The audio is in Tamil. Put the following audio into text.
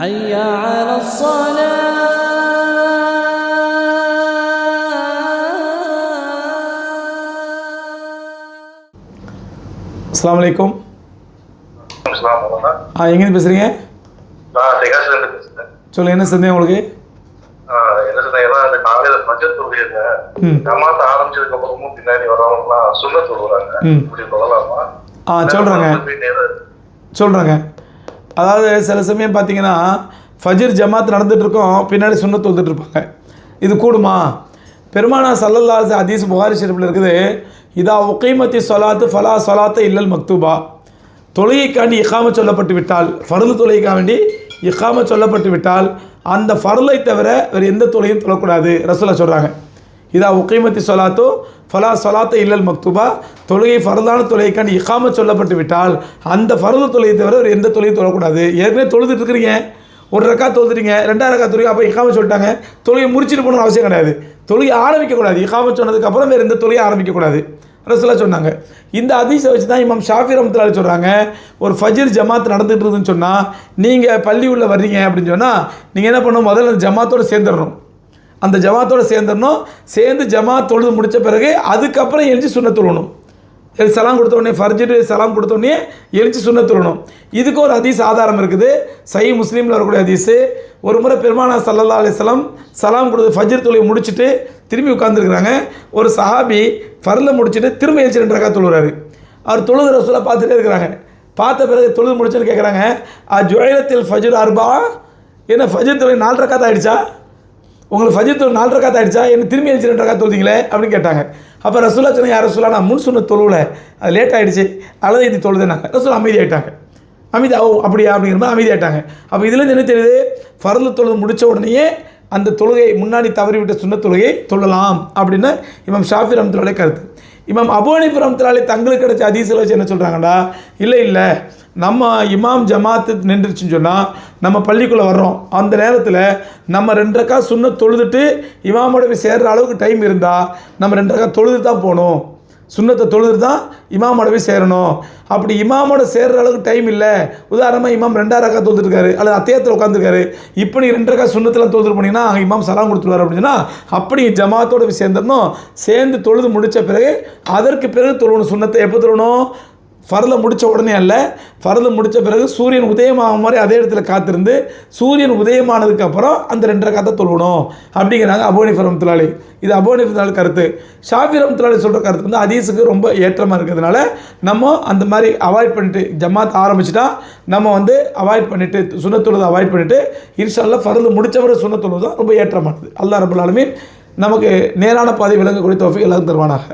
حي على الصلاة அஸ்ஸலாமு அலைக்கும் அஸ்ஸலாமு அலைக்கும். ஆ எங்கேருந்து பேசுகிறீங்க நான் தெகாசில இருந்து பேசுறேன் சொல்லுங்கள் என்ன சந்தேகம் உங்களுக்கு ஆஹ் என்ன சொன்னீங்கன்னா இந்த காலையில பட்ஜெட் தொழுகைங்க ம் ஜமாத்த ஆரம்பிச்சதுக்கு அப்புறமும் பின்னாடி வரவங்கலாம் சுண்ண தொழுகிறாங்க ம். இப்படி சொல்லலாமா ஆ சொல்கிறேங்க சொல்கிறேங்க அதாவது சில சமயம் பார்த்தீங்கன்னா ஃபஜிர் ஜமாத் நடந்துகிட்ருக்கோம் பின்னாடி சுண்ணத் தொழுதுட்டு இது கூடுமா? பெருமானா சல்லல்லா அதீஸ் புகாரி ஷெரீஃபில் இருக்குது இதா ஒக்கைமத்தி சொலாத்து ஃபலா சொலாத்த இல்லல் மக்தூபா. தொழுகைக்காண்டி இக்காம சொல்லப்பட்டு விட்டால் ஃபருள் தொழுகைக்காக வேண்டி இக்காம சொல்லப்பட்டு விட்டால் அந்த ஃபருளை தவிர வேறு எந்த தொழுகையும் தொழக்கூடாது ரசூலா சொல்கிறாங்க இதா உக்கைமத்தி சொலாத்தோ ஃபலா சொலாத்த இல்லல் மக்தூபா. தொழுகை ஃபரதான தொழுகைக்காண்டி இகாம சொல்லப்பட்டு விட்டால் அந்த ஃபரத தொழுகை தவிர ஒரு எந்த தொழுகையும் தொழக்கூடாது ஏற்கனவே தொழுதுட்டு இருக்கிறீங்க. ஒரு ரக்கா தொழுதுறீங்க ரெண்டாயிரம் ரக்கா தொழுகை அப்போ இக்காம சொல்லிட்டாங்க. தொழுகை முடிச்சுட்டு போகணும்னு அவசியம் கிடையாது. தொழுகை ஆரம்பிக்கக்கூடாது இக்காம சொன்னதுக்கப்புறம் வேறு எந்த தொழுகையும் ஆரம்பிக்கக்கூடாது ரசூலா சொன்னாங்க. இந்த அதிசை வச்சு தான் இமாம் ஷாஃபி ரமத்துலாலி சொல்கிறாங்க ஒரு ஃபஜிர் ஜமாத் நடந்துகிட்டு இருக்குதுன்னு சொன்னால் நீங்கள் பள்ளி உள்ளே வர்றீங்க அப்படின்னு சொன்னால் நீங்கள் என்ன பண்ணணும்? முதல்ல அந்த ஜமாத்தோடு சேர்ந்துடணும். அந்த ஜமாத்தோடு சேர்ந்துடணும். சேர்ந்து ஜமாத் தொழுது முடித்த பிறகு அதுக்கப்புறம் எழுச்சி சுண்ண தொழணும். சலாம் கொடுத்தோடனே ஃபர்ஜிட்டு சலாம் கொடுத்தோடனே எழுச்சி சுண்ண தொழணும். இதுக்கு ஒரு ஹதீஸ் ஆதாரம் இருக்குது. சை முஸ்லீமில் வரக்கூடிய ஹதீஸு. ஒரு முறை பெருமானா சல்லா அலிஸ்லாம் சலாம் கொடுத்து ஃபஜ்ர் தொழிலை முடிச்சுட்டு திரும்பி உட்காந்துருக்குறாங்க ஒரு சஹாபி ஃபர்ல முடிச்சுட்டு திரும்ப எழுச்சி ரெண்டு ரக்கா தொழுகிறாரு அவர் தொழுகிற ரசூலை பார்த்துட்டே இருக்கிறாங்க. பார்த்த பிறகு தொழுது முடிச்சுன்னு கேட்குறாங்க ஆ ஜுவைலத்தில் ஃபஜ்ர் அர்பா? என்ன ஃபஜ்ர் தொழில் நாலு ரக்காத் ஆயிடுச்சா? உங்களுக்கு ஃபஜித் தொழில் நாலு ரக்காத் ஆயிடுச்சா? என்ன திரும்பி எழுச்சி ரெண்டு ரக்காத் தொழுதிங்களே? அப்படின்னு கேட்டாங்க. அப்போ ரசூலா சொன்ன யார் ரசூலா நான் முன் சொன்ன தொழுவில் அது லேட் ஆகிடுச்சு அல்லது இது தொழுதுனாங்க ரசூலா அமைதி ஆயிட்டாங்க. அமைதி ஓ அப்படியா? அப்படிங்கிற மாதிரி அமைதி ஆயிட்டாங்க. அப்போ இதுலேருந்து என்ன தெரியுது? ஃபர்லு தொழுது முடித்த உடனேயே அந்த தொழுகை முன்னாடி தவறிவிட்ட சுண்ண தொழுகையை தொழலாம் அப்படின்னு இமாம் ஷாஃபி ரஹமத்துல்லாலே கருத்து. இமாம் அபோனி ரஹமத்துல்லாலே தங்களுக்கு கிடைச்ச அதிசல வச்சு என்ன சொல்கிறாங்கடா இல்லை இல்லை. நம்ம இமாம் ஜமாத்து நின்றுச்சுன்னு சொன்னால் நம்ம பள்ளிக்குள்ளே வர்றோம். அந்த நேரத்தில் நம்ம ரெண்டரைக்கா சுண்ண தொழுதுட்டு இமாமோட போய் சேர்ற அளவுக்கு டைம் இருந்தால் நம்ம ரெண்டரைக்கா தொழுது தான் போகணும். சுண்ணத்தை தொழுது தான் இமாமோட போய் சேரணும். அப்படி இமாமோட சேர்கிற அளவுக்கு டைம் இல்லை. உதாரணமாக இமாம் ரெண்டாயிரம் ரக்கா தொழுதுருக்காரு அல்லது அத்தியத்தில் உட்காந்துருக்காரு இப்போ நீ ரெண்டு ரக்கா சுண்ணத்தில் தொழுது போனீங்கன்னா அங்கே இமாம் சலாம் கொடுத்துருவார் அப்படின்னா அப்படி ஜமாத்தோடு போய் சேர்ந்துடணும் சேர்ந்து தொழுது முடித்த பிறகு அதற்கு பிறகு தொழுவணும். சுண்ணத்தை எப்போ தொழணும் ஃபரலை முடித்த உடனே அல்ல ஃபரலை முடித்த பிறகு சூரியன் உதயமாகும் மாதிரி அதே இடத்துல காத்திருந்து சூரியன் உதயமானதுக்கு அப்புறம் அந்த ரெண்டரை காத்த தொழுவணும். அப்படிங்கிறாங்க அபோனி ரஹமத்துலாலி இது அபோனி ரஹமத்துலாலி கருத்து. ஷாஃபி ரஹமத்துலாலி சொல்கிற கருத்து வந்து அதீஸுக்கு ரொம்ப ஏற்றமாக இருக்கிறதுனால நம்ம அந்த மாதிரி அவாய்ட் பண்ணிட்டு ஜமாத் ஆரம்பிச்சிட்டா நம்ம வந்து அவாய்ட் பண்ணிவிட்டு சுண்ணத்தொழுதை அவாய்ட் பண்ணிவிட்டு இன்ஷால்ல ஃபரல் முடித்தவரை சுண்ணத்தொழுது தான் ரொம்ப ஏற்றமானது. அல்லா ரபுல்லாலுமே நமக்கு நேரான பாதை விளங்கக்கூடிய தொகை எல்லாம் தருவானாக.